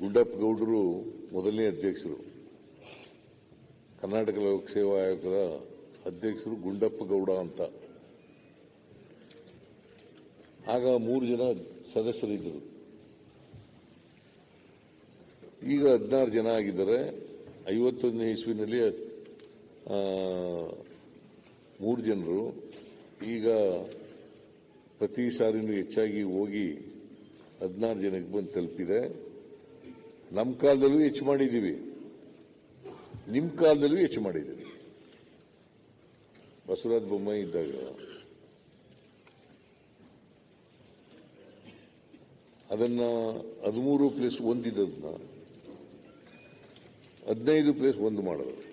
ಗುಂಡಪ್ಪ ಗೌಡರು ಮೊದಲನೇ ಅಧ್ಯಕ್ಷರು. ಕರ್ನಾಟಕ ಲೋಕಸೇವಾ ಆಯೋಗದ ಅಧ್ಯಕ್ಷರು ಗುಂಡಪ್ಪ ಗೌಡ ಅಂತ. ಆಗ ಮೂರು ಜನ ಸದಸ್ಯರಿದ್ದರು ಈಗ ಹದಿನಾರು ಜನ ಆಗಿದ್ದಾರೆ ಐವತ್ತೊಂದನೇ ಇಸ್ವಿನಲ್ಲಿ ಮೂರು ಜನರು ಈಗ ಪ್ರತಿ ಸಾರಿನೂ ಹೆಚ್ಚಾಗಿ ಹೋಗಿ ಹದಿನಾರು ಜನಕ್ಕೆ ಬಂದು ತಲುಪಿದೆ. ನಮ್ಮ ಕಾಲದಲ್ಲೂ ಹೆಚ್ಚು ಮಾಡಿದ್ದೀವಿ. ನಿಮ್ಮ ಕಾಲದಲ್ಲೂ ಹೆಚ್ಚು ಮಾಡಿದ್ದೀವಿ. ಬಸವರಾಜ ಬೊಮ್ಮಾಯಿ ಇದ್ದಾಗ. ಅದನ್ನ ಹದಿಮೂರು ಪ್ಲೇಸ್ ಒಂದಿದ್ದದನ್ನ ಹದಿನೈದು ಪ್ಲೇಸ್ ಒಂದು ಮಾಡೋದು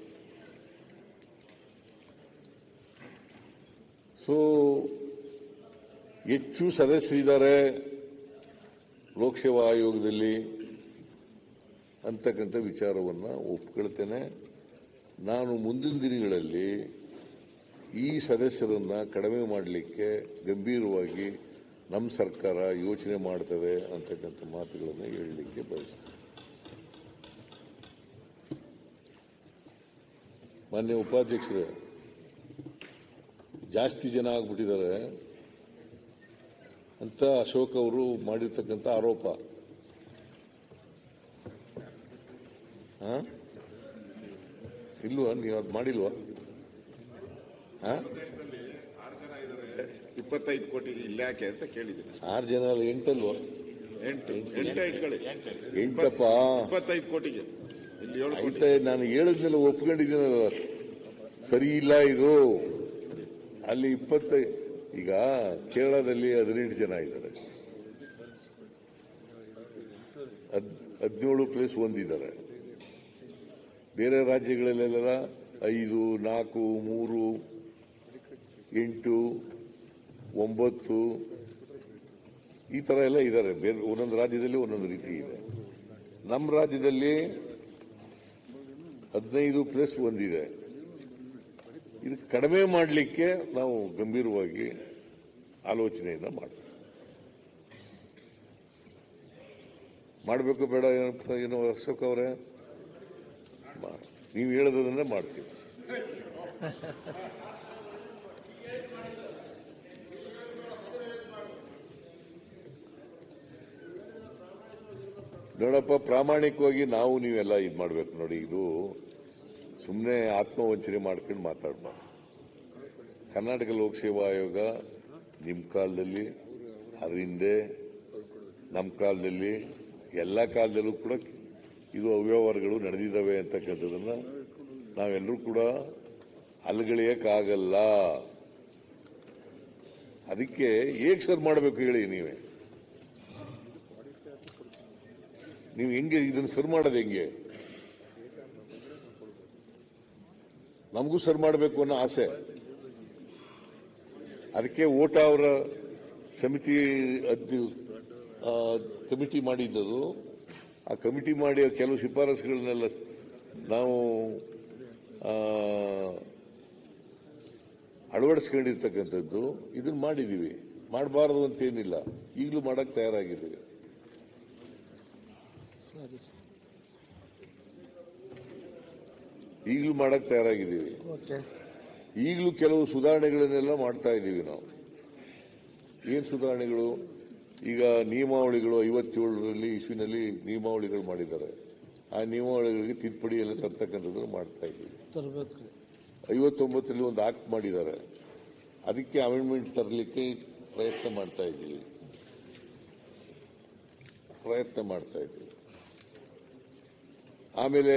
ಸೊ ಹೆಚ್ಚು ಸದಸ್ಯರಿದ್ದಾರೆ ಲೋಕಸೇವಾ ಆಯೋಗದಲ್ಲಿ. ಅಂತಕ್ಕಂಥ ವಿಚಾರವನ್ನು ಒಪ್ಕೊಳ್ತೇನೆ. ನಾನು ಮುಂದಿನ ದಿನಗಳಲ್ಲಿ ಈ ಸದಸ್ಯರನ್ನು ಕಡಿಮೆ ಮಾಡಲಿಕ್ಕೆ ಗಂಭೀರವಾಗಿ ನಮ್ಮ ಸರ್ಕಾರ ಯೋಚನೆ ಮಾಡ್ತದೆ ಅಂತಕ್ಕಂಥ ಮಾತುಗಳನ್ನು ಹೇಳಲಿಕ್ಕೆ ಬಯಸ್ತೇನೆ. ಮಾನ್ಯ ಉಪಾಧ್ಯಕ್ಷರೇ, ಜಾಸ್ತಿ ಜನ ಆಗ್ಬಿಟ್ಟಿದ್ದಾರೆ ಅಂತ ಅಶೋಕ್ ಅವರು ಮಾಡಿರ್ತಕ್ಕಂಥ ಆರೋಪ. ಇಲ್ವಾ? ನೀವು ಅದು ಮಾಡಿಲ್ವಾ? ಇಪ್ಪತ್ತೈದು ಕೋಟಿ ಇಲ್ಲ ಯಾಕೆ ಅಂತ ಕೇಳಿದ್ದೀನಿ. ಆರು ಜನ ಅಲ್ಲ ಎಂಟಲ್ವಾ? ಎಂಟು. ಎಂಟು ಇಟ್ಕೊಳ್ಳಿ. ಎಂಟಪ್ಪ. ಇಪ್ಪತ್ತೈದು ಕೋಟಿಗೆ. ಇಲ್ಲಿ ಏಳು ಕೋಟಿ. ಆಯ್ತಾ ನಾನು ಹೇಳಿದ್ನೆಲ್ಲ ಒಪ್ಕೊಂಡಿದ್ದೀನಲ್ಲ. ಸರಿ ಇಲ್ಲ ಇದು. ಅಲ್ಲಿ ಇಪ್ಪತ್ತೈ ಈಗ ಕೇರಳದಲ್ಲಿ ಹದಿನೆಂಟು ಜನ ಇದ್ದಾರೆ. ಹದಿನೇಳು ಪ್ಲೇಸ್ ಒಂದಿದ್ದಾರೆ. ಬೇರೆ ರಾಜ್ಯಗಳಲ್ಲೆಲ್ಲ ಐದು, ನಾಲ್ಕು, ಮೂರು, ಎಂಟು, ಒಂಬತ್ತು, ಈ ತರ ಎಲ್ಲ ಇದ್ದಾರೆ ಬೇರೆ ಒಂದೊಂದು ರಾಜ್ಯದಲ್ಲಿ ಒಂದೊಂದು ರೀತಿ ಇದೆ. ನಮ್ಮ ರಾಜ್ಯದಲ್ಲಿ ಹದಿನೈದು ಪ್ಲಸ್ ಒಂದಿದೆ. ಇದು ಕಡಿಮೆ ಮಾಡಲಿಕ್ಕೆ ನಾವು ಗಂಭೀರವಾಗಿ ಆಲೋಚನೆಯನ್ನು ಮಾಡ್ತೀವಿ. ಮಾಡಬೇಕು ಬೇಡ ಏನಪ್ಪ, ಏನು ಅಶೋಕ್ ಅವರೇ? ನೀವು ಹೇಳೋದನ್ನೇ ಮಾಡ್ತೀವಿ. ನೋಡಪ್ಪ, ಪ್ರಾಮಾಣಿಕವಾಗಿ ನಾವು ನೀವೆಲ್ಲ ಇದು ಮಾಡ್ಬೇಕು ನೋಡಿ, ಇದು ಸುಮ್ಮನೆ ಆತ್ಮವಂಚನೆ ಮಾಡ್ಕೊಂಡು ಮಾತಾಡ್ಬಾರ್ದು. ಕರ್ನಾಟಕ ಲೋಕಸೇವಾ ಆಯೋಗ ನಿಮ್ಮ ಕಾಲದಲ್ಲಿ, ಅದರಿಂದ ನಮ್ಮ ಕಾಲದಲ್ಲಿ, ಎಲ್ಲ ಕಾಲದಲ್ಲೂ ಕೂಡ ಇದು ಅವ್ಯವಹಾರಗಳು ನಡೆದಿದ್ದಾವೆ ಅಂತಕ್ಕಂಥದನ್ನ ನಾವೆಲ್ಲರೂ ಕೂಡ ಅಲ್ಗಳಿಯಕ್ಕಾಗಲ್ಲ. ಅದಕ್ಕೆ ಹೇಗೆ ಸರ್ ಮಾಡಬೇಕು ಹೇಳಿ ನೀವೇ? ನೀವು ಹೆಂಗೆ ಇದನ್ನು ಸರ್ ಮಾಡೋದು ಹೆಂಗೆ? ನಮಗೂ ಸರ್ ಮಾಡಬೇಕು ಅನ್ನೋ ಆಸೆ. ಅದಕ್ಕೆ ಓಟ ಅವರ ಸಮಿತಿ ಕಮಿಟಿ ಮಾಡಿದ್ದದು. ಆ ಕಮಿಟಿ ಮಾಡಿ ಕೆಲವು ಶಿಫಾರಸುಗಳನ್ನೆಲ್ಲ ನಾವು ಅಳವಡಿಸ್ಕೊಂಡಿರ್ತಕ್ಕಂಥದ್ದು ಇದನ್ನ ಮಾಡಿದ್ದೀವಿ ಮಾಡಬಾರದು ಅಂತ ಏನಿಲ್ಲ ಈಗಲೂ ಮಾಡಕ್ಕೆ ತಯಾರಾಗಿದ್ದೀವಿ ಈಗಲೂ ಮಾಡಕ್ಕೆ ತಯಾರಾಗಿದ್ದೀವಿ. ಓಕೆ. ಈಗಲೂ ಕೆಲವು ಸುಧಾರಣೆಗಳನ್ನೆಲ್ಲ ಮಾಡ್ತಾ ಇದ್ದೀವಿ ನಾವು. ಏನು ಸುಧಾರಣೆಗಳು? ಈಗ ನಿಯಮಾವಳಿಗಳು ಐವತ್ತೇಳರಲ್ಲಿ ಇಸ್ವಿನಲ್ಲಿ ನಿಯಮಾವಳಿಗಳು ಮಾಡಿದ್ದಾರೆ. ಆ ನಿಯಮಾವಳಿಗಳಿಗೆ ತಿದ್ದುಪಡಿ ಎಲ್ಲ ತರ್ತಕ್ಕಂಥದ್ದನ್ನು ಮಾಡ್ತಾ ಇದ್ದೀವಿ. ಐವತ್ತೊಂಬತ್ತರಲ್ಲಿ ಒಂದು ಆಕ್ಟ್ ಮಾಡಿದ್ದಾರೆ. ಅದಕ್ಕೆ ಅಮೆಂಡ್ಮೆಂಟ್ ತರಲಿಕ್ಕೆ ಪ್ರಯತ್ನ ಮಾಡ್ತಾ ಇದ್ದೀವಿ. ಪ್ರಯತ್ನ ಮಾಡ್ತಾ ಇದ್ದೀವಿ. ಆಮೇಲೆ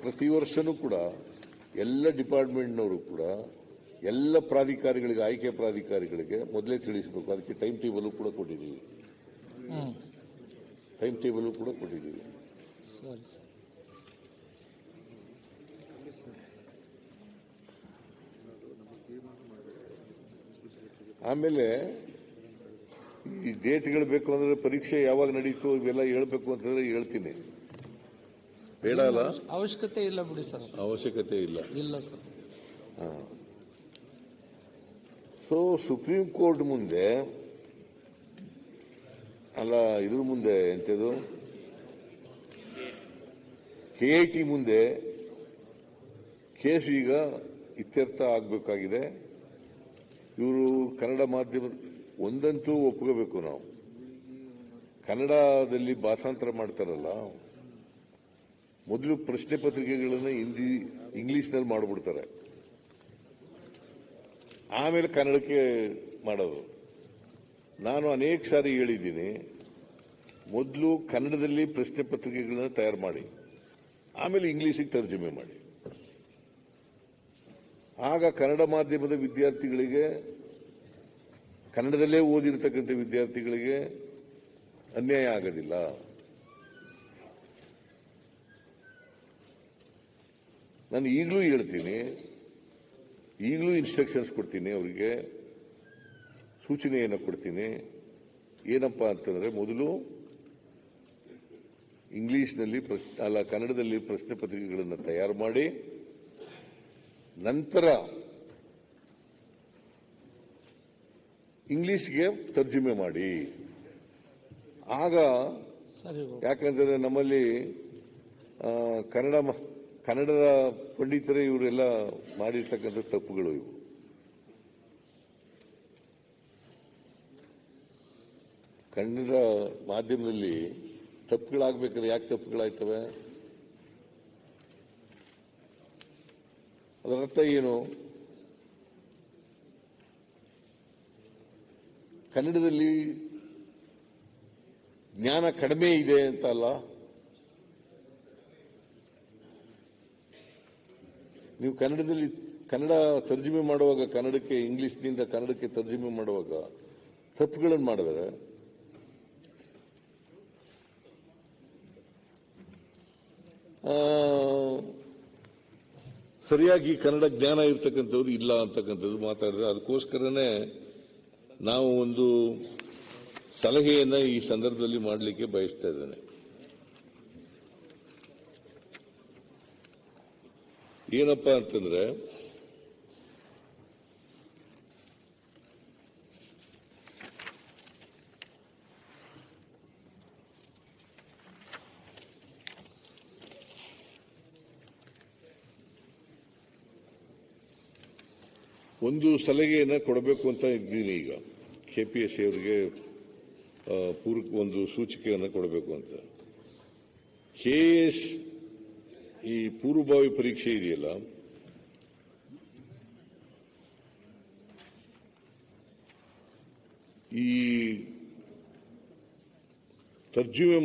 ಪ್ರತಿ ವರ್ಷನೂ ಕೂಡ ಎಲ್ಲ ಡಿಪಾರ್ಟ್ಮೆಂಟ್ನವರು ಕೂಡ ಎಲ್ಲ ಪ್ರಾಧಿಕಾರಿಗಳಿಗೆ ಆಯ್ಕೆ ಪ್ರಾಧಿಕಾರಿಗಳಿಗೆ ಮೊದಲೇ ತಿಳಿಸಬೇಕು. ಅದಕ್ಕೆ ಟೈಮ್ ಟೇಬಲ್ ಕೂಡ ಕೊಟ್ಟಿದ್ದೀವಿ. ಟೈಮ್ ಟೇಬಲ್ ಕೂಡ ಕೊಟ್ಟಿದ್ದೀವಿ. ಆಮೇಲೆ ಈ ಡೇಟ್ಗಳು ಬೇಕು ಅಂದ್ರೆ ಪರೀಕ್ಷೆ ಯಾವಾಗ ನಡೀತು ಇವೆಲ್ಲ ಹೇಳಬೇಕು ಅಂತಂದ್ರೆ ಹೇಳ್ತೀನಿ. ಬೇಡ ಅಲ್ಲ? ಅವಶ್ಯಕತೆ ಇಲ್ಲ ಬಿಡಿ ಸರ್. ಅವಶ್ಯಕತೆ ಇಲ್ಲ. ಇಲ್ಲ ಸರ್. ಸೊ ಸುಪ್ರೀಂ ಕೋರ್ಟ್ ಮುಂದೆ ಅಲ್ಲ, ಇದ್ರ ಮುಂದೆ ಎಂತದು? ಕೆ ಐ ಟಿ ಮುಂದೆ ಕೇಸ್ ಈಗ ಇತ್ಯರ್ಥ ಆಗಬೇಕಾಗಿದೆ. ಇವರು ಕನ್ನಡ ಮಾಧ್ಯಮ, ಒಂದಂತೂ ಒಪ್ಕೋಬೇಕು ನಾವು. ಕನ್ನಡದಲ್ಲಿ ಭಾಷಾಂತರ ಮಾಡ್ತಾರಲ್ಲ, ಮೊದಲು ಪ್ರಶ್ನೆ ಪತ್ರಿಕೆಗಳನ್ನು ಹಿಂದಿ, ಇಂಗ್ಲಿಷ್ನಲ್ಲಿ ಮಾಡಿಬಿಡ್ತಾರೆ. ಆಮೇಲೆ ಕನ್ನಡಕ್ಕೆ ಮಾಡೋದು. ನಾನು ಅನೇಕ ಸಾರಿ ಹೇಳಿದ್ದೀನಿ, ಮೊದಲು ಕನ್ನಡದಲ್ಲಿ ಪ್ರಶ್ನೆ ಪತ್ರಿಕೆಗಳನ್ನ ತಯಾರು ಮಾಡಿ, ಆಮೇಲೆ ಇಂಗ್ಲಿಷಿಗೆ ತರ್ಜುಮೆ ಮಾಡಿ. ಆಗ ಕನ್ನಡ ಮಾಧ್ಯಮದ ವಿದ್ಯಾರ್ಥಿಗಳಿಗೆ, ಕನ್ನಡದಲ್ಲೇ ಓದಿರತಕ್ಕಂಥ ವಿದ್ಯಾರ್ಥಿಗಳಿಗೆ ಅನ್ಯಾಯ ಆಗೋದಿಲ್ಲ. ನಾನು ಈಗಲೂ ಹೇಳ್ತೀನಿ, ಈಗಲೂ ಇನ್ಸ್ಟ್ರಕ್ಷನ್ಸ್ ಕೊಡ್ತೀನಿ ಅವರಿಗೆ. ಸೂಚನೆಯನ್ನು ಕೊಡ್ತೀನಿ. ಏನಪ್ಪ ಅಂತಂದ್ರೆ ಮೊದಲು ಇಂಗ್ಲಿಷ್ನಲ್ಲಿ ಪ್ರಶ್ನೆ ಅಲ್ಲ ಕನ್ನಡದಲ್ಲಿ ಪ್ರಶ್ನೆ ಪತ್ರಿಕೆಗಳನ್ನು ತಯಾರು ಮಾಡಿ ನಂತರ ಇಂಗ್ಲಿಷ್ಗೆ ತರ್ಜುಮೆ ಮಾಡಿ. ಆಗ ಯಾಕಂದ್ರೆ ನಮ್ಮಲ್ಲಿ ಕನ್ನಡ ಕನ್ನಡದ ಪಂಡಿತರೇ ಇವರೆಲ್ಲ ಮಾಡಿರ್ತಕ್ಕಂಥ ತಪ್ಪುಗಳು ಇವು. ಕನ್ನಡ ಮಾಧ್ಯಮದಲ್ಲಿ ತಪ್ಪುಗಳಾಗಬೇಕಾದ್ರೆ ಯಾಕೆ ತಪ್ಪುಗಳಾಯ್ತವೆ? ಅದರ ಅರ್ಥ ಏನು? ಕನ್ನಡದಲ್ಲಿ ಜ್ಞಾನ ಕಡಿಮೆ ಇದೆ ಅಂತ ಅಲ್ಲ? ನೀವು ಕನ್ನಡದಲ್ಲಿ ಕನ್ನಡ ತರ್ಜುಮೆ ಮಾಡುವಾಗ ಕನ್ನಡಕ್ಕೆ, ಇಂಗ್ಲಿಷ್ನಿಂದ ಕನ್ನಡಕ್ಕೆ ತರ್ಜುಮೆ ಮಾಡುವಾಗ ತಪ್ಪುಗಳನ್ನು ಮಾಡಿದರೆ ಸರಿಯಾಗಿ ಕನ್ನಡ ಜ್ಞಾನ ಇರ್ತಕ್ಕಂಥವ್ರು ಇಲ್ಲ ಅಂತಕ್ಕಂಥದ್ದು ಮಾತಾಡಿದ್ರೆ ಅದಕ್ಕೋಸ್ಕರನೇ ನಾವು ಒಂದು ಸಲಹೆಯನ್ನ ಈ ಸಂದರ್ಭದಲ್ಲಿ ಮಾಡಲಿಕ್ಕೆ ಬಯಸ್ತಾ ಇದ್ದೇನೆ. ಏನಪ್ಪಾ ಅಂತಂದ್ರೆ ಒಂದು ಸಲಹೆಯನ್ನು ಕೊಡಬೇಕು ಅಂತ ಇದ್ದೀನಿ ಈಗ. ಕೆಪಿಎಸ್ಸಿ ಅವರಿಗೆ ಪೂರ್ವ ಒಂದು ಸೂಚಿಕೆಯನ್ನು ಕೊಡಬೇಕು ಅಂತ. ಕೆ ಎಸ್ ಈ ಪೂರ್ವಭಾವಿ ಪರೀಕ್ಷೆ ಇದೆಯಲ್ಲ? ಈ ತರ್ಜುಮೆ